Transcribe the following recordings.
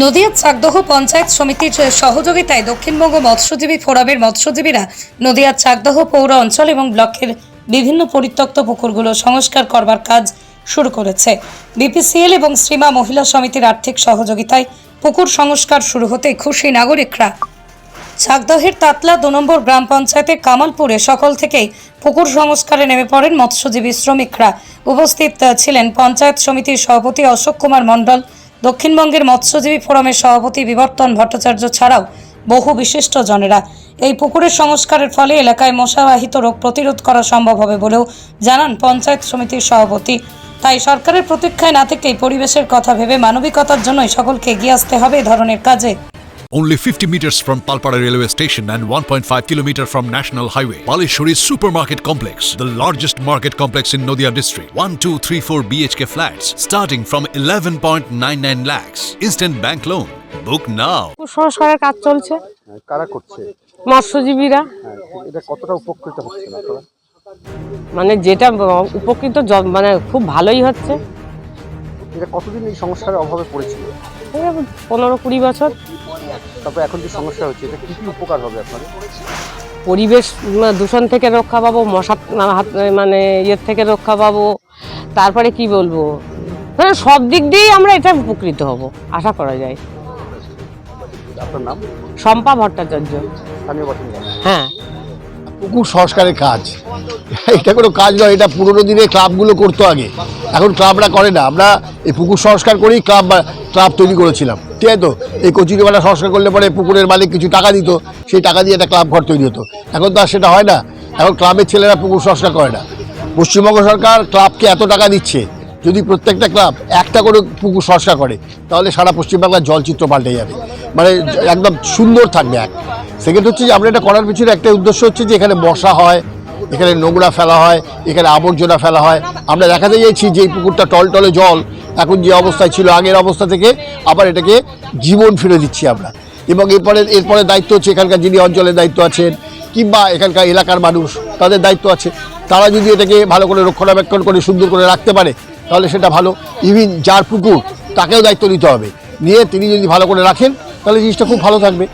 নদিয়ার চাকদহ পঞ্চায়েত সমিতির সহযোগিতায় দক্ষিণবঙ্গ মৎস্যজীবী ফোরামের মৎস্যজীবীরা নদিয়ার চাকদহ পৌর অঞ্চল এবং ব্লকের বিভিন্ন পরিত্যক্ত পুকুরগুলো সংস্কার করবার কাজ শুরু করেছে। বিপিসিএল এবং শ্রীমা মহিলা সমিতির আর্থিক সহযোগিতায় পুকুর সংস্কার শুরু হতে খুশি নাগরিকরা। চাকদহের তাতলা দু নম্বর গ্রাম পঞ্চায়েতের কামালপুরে সকল থেকেই পুকুর সংস্কারে নেমে পড়েন মৎস্যজীবী শ্রমিকরা। উপস্থিত ছিলেন পঞ্চায়েত সমিতির সভাপতি অশোক কুমার মণ্ডল দক্ষিণবঙ্গের মৎস্যজীবী ফোরামের সভাপতি বিবর্তন ভট্টাচার্য ছাড়াও বহু বিশিষ্ট জনেরা। এই পুকুরের সংস্কারের ফলে এলাকায় মশাবাহিত রোগ প্রতিরোধ করা সম্ভব হবে বলেও জানান পঞ্চায়েত সমিতির সভাপতি। তাই সরকারের প্রতীক্ষায় না থেকেই পরিবেশের কথা ভেবে মানবিকতার জন্যই সকলকে এগিয়ে আসতে হবে এ ধরনের কাজে। Only 50 meters from Palpara railway station and 1.5 kilometer from National Highway. Palishuri Supermarket Complex, the largest market complex in Noida district. 1, 2, 3, 4 BHK flats starting from 11.99 lakhs. Instant bank loan. Book now. সংস্কারের কাজ চলছে হ্যাঁ, কারা করছে মৎস্যজীবীরা হ্যাঁ এটা কতটা উপকৃত হচ্ছে আপনারা মানে যেটা উপকৃত মানে খুব ভালোই হচ্ছে এটা কতদিন এই সংস্কারের অভাবে পড়েছিল পনেরো কুড়ি বছর তারপর এখন যে সমস্যা হচ্ছে এটা কি কি উপকার হবে আপনাদের? পরিবেশ দূষণ থেকে রক্ষা পাবো মশা হাত- মানে ইয়ের থেকে রক্ষা পাবো। তারপরে কি বলব? মানে সব দিক দিয়েই আমরা এটা উপকৃত হব আশা করা যায়। আপনার নাম? শম্পা ভট্টাচার্য। হ্যাঁ। পুকুর সংস্কারের কাজ। এটা কোনো কাজ নয় এটা পুরোনো দিনে ক্লাবগুলো করতো আগে। এখন ক্লাবরা করে না। আমরা এই পুকুর সংস্কার করেই ক্লাব ক্লাব তৈরি করেছিলাম। ঠিক আছে তো? এই কচুরিপানা সংস্কার করলে পরে পুকুরের মালিক কিছু টাকা দিত, সেই টাকা দিয়ে একটা ক্লাব ঘর তৈরি হতো। এখন তো আর সেটা হয় না। এখন ক্লাবের ছেলেরা পুকুর সংস্কার করে না। পশ্চিমবঙ্গ সরকার ক্লাবকে এত টাকা দিচ্ছে, যদি প্রত্যেকটা ক্লাব একটা করে পুকুর সংস্কার করে, তাহলে সারা পশ্চিমবাংলার জলচিত্র পাল্টে যাবে। মানে একদম সুন্দর থাকবে এক। সেকেন্ড হচ্ছে যে আমরা এটা করার পিছনে একটা উদ্দেশ্য হচ্ছে যে এখানে মশা হয়, এখানে নোংরা ফেলা হয়, এখানে আবর্জনা ফেলা হয়। আমরা দেখাতে চাইছি যে এই পুকুরটা টলটলে জল এখন যে অবস্থায় ছিল, আগের অবস্থা থেকে আবার এটাকে জীবন ফিরে দিচ্ছি আমরা। এবং এরপরে এরপরে দায়িত্ব হচ্ছে এখানকার যিনি অঞ্চলের দায়িত্ব আছেন, কিংবা এখানকার এলাকার মানুষ, তাদের দায়িত্ব আছে। তারা যদি এটাকে ভালো করে রক্ষণাবেক্ষণ করে, সুন্দর করে রাখতে পারে, তাহলে সেটা ভালো। ইভিন যার পুকুর, তাকেও দায়িত্ব নিতে হবে। নিয়ে তিনি যদি ভালো করে রাখেন, তাহলে জিনিসটা খুব ভালো থাকবে।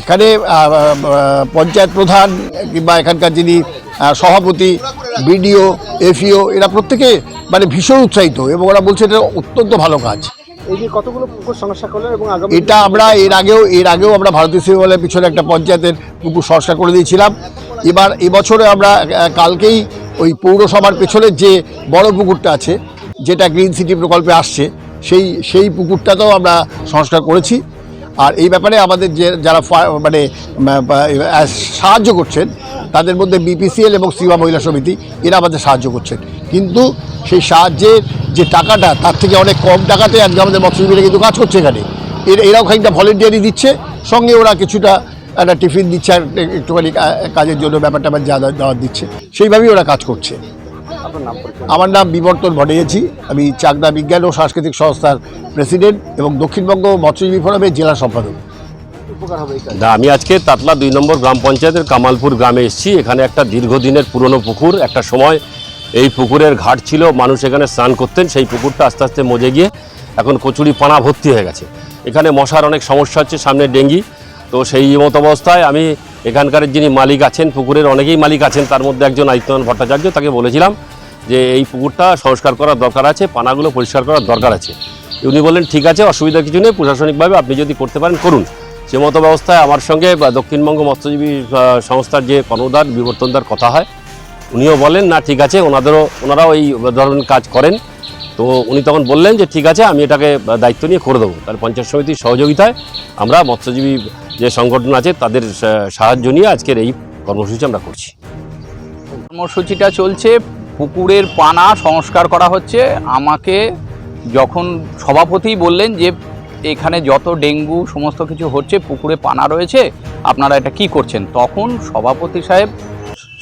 এখানে পঞ্চায়েত প্রধান, কিংবা এখানকার যিনি সভাপতি বিডিও এফিও এরা প্রত্যেকে মানে ভীষণ উৎসাহিত এবং ওরা বলছে এটা অত্যন্ত ভালো কাজ। এটা আমরা এর আগেও এর আগেও আমরা ভারতীয় সিনেমালের পিছনে একটা পঞ্চায়েতের পুকুর সংস্কার করে দিয়েছিলাম। এবার এবছরে আমরা কালকেই ওই পৌরসভার পেছনের যে বড় পুকুরটা আছে যেটা গ্রিন সিটি প্রকল্পে আসছে সেই সেই পুকুরটাতেও আমরা সংস্কার করেছি। আর এই ব্যাপারে আমাদের যে যারা মানে সাহায্য করছেন, তাদের মধ্যে বিপিসিএল এবং সিমা মহিলা সমিতি, এরা আমাদের সাহায্য করছেন। কিন্তু সেই সাহায্যের যে টাকাটা, তার থেকে অনেক কম টাকাতে আজকে আমাদের মৎস্যজীবীরা কিন্তু কাজ করছে এখানে। এরা এরাও খানিকটা ভলেন্টিয়ারি দিচ্ছে, সঙ্গে ওরা কিছুটা একটা টিফিন দিচ্ছে আর একটুখানি কাজের জন্য ব্যাপারটা যা দেওয়া দিচ্ছে, সেইভাবেই ওরা কাজ করছে। আমার নাম বিবর্তন ভট্টাচার্য। আমি চাকদা বিজ্ঞান ও সাংস্কৃতিক সংস্থার প্রেসিডেন্ট এবং দক্ষিণবঙ্গ মৎস্যজীবী ফোরামের জেলা সম্পাদক। না আমি আজকে তাতলা দুই নম্বর গ্রাম পঞ্চায়েতের কামালপুর গ্রামে এসেছি। এখানে একটা দীর্ঘদিনের পুরনো পুকুর একটা সময় এই পুকুরের ঘাট ছিল মানুষ এখানে স্নান করতেন সেই পুকুরটা আস্তে আস্তে মজে গিয়ে এখন কচুরি পানা ভর্তি হয়ে গেছে। এখানে মশার অনেক সমস্যা হচ্ছে সামনে ডেঙ্গি। তো সেই মতো অবস্থায় আমি এখানকার যিনি মালিক আছেন, পুকুরের অনেকেই মালিক আছেন, তার মধ্যে একজন আদিত্যনাথ ভট্টাচার্য, তাকে বলেছিলাম যে এই পুকুরটা সংস্কার করার দরকার আছে, পানাগুলো পরিষ্কার করার দরকার আছে। উনি বললেন, ঠিক আছে, অসুবিধা কিছু নেই, প্রশাসনিকভাবে আপনি যদি করতে পারেন, করুন। সে মতো ব্যবস্থায় আমার সঙ্গে দক্ষিণবঙ্গ মৎস্যজীবী সংস্থার যে কর্ণধার, বিবর্তনদার কথা হয়, উনিও বলেন, না, ঠিক আছে, ওনাদেরও, ওনারাও এই ধরনের কাজ করেন। তো উনি তখন বললেন যে, ঠিক আছে, আমি এটাকে দায়িত্ব নিয়ে করে দেবো। তার পঞ্চায়েত সমিতির সহযোগিতায় আমরা মৎস্যজীবী যে সংগঠন আছে, তাদের সাহায্য নিয়ে আজকের এই কর্মসূচি আমরা করছি। কর্মসূচিটা চলছে, পুকুরের পানা সংস্কার করা হচ্ছে। আমাকে যখন সভাপতি বললেন যে, এখানে যত ডেঙ্গু সমস্ত কিছু হচ্ছে, পুকুরে পানা রয়েছে, আপনারা এটা কি করছেন? তখন সভাপতি সাহেব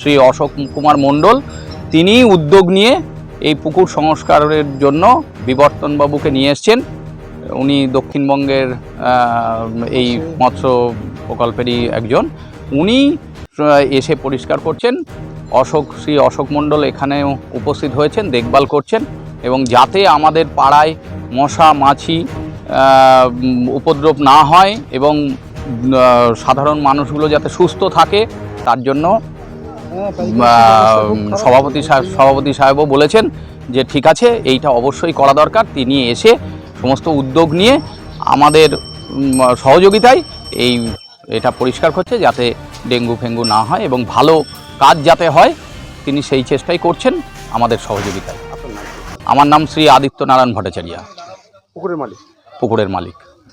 শ্রী অশোক কুমার মণ্ডল, তিনি উদ্যোগ নিয়ে এই পুকুর সংস্কারের জন্য বিবর্তনবাবুকে নিয়ে এসছেন। উনি দক্ষিণবঙ্গের এই মৎস্য প্রকল্পেরই একজন। উনি এসে পরিষ্কার করছেন। অশোক, শ্রী অশোক মণ্ডল এখানে উপস্থিত হয়েছেন, দেখভাল করছেন এবং যাতে আমাদের পাড়ায় মশা, মাছি উপদ্রব না হয় এবং সাধারণ মানুষগুলো যাতে সুস্থ থাকে, তার জন্য সভাপতি সভাপতি সাহেবও বলেছেন যে ঠিক আছে এইটা অবশ্যই করা দরকার। তিনি এসে সমস্ত উদ্যোগ নিয়ে আমাদের সহযোগিতায় এই এটা পরিষ্কার করছে যাতে ডেঙ্গু ফেঙ্গু না হয় এবং ভালো কাজ যাতে হয় তিনি সেই চেষ্টাই করছেন আমাদের সহযোগিতায়? আমার নাম শ্রী আদিত্য নারায়ণ ভট্টাচার্য। পুকুরের মালিক। পুকুরের মালিক।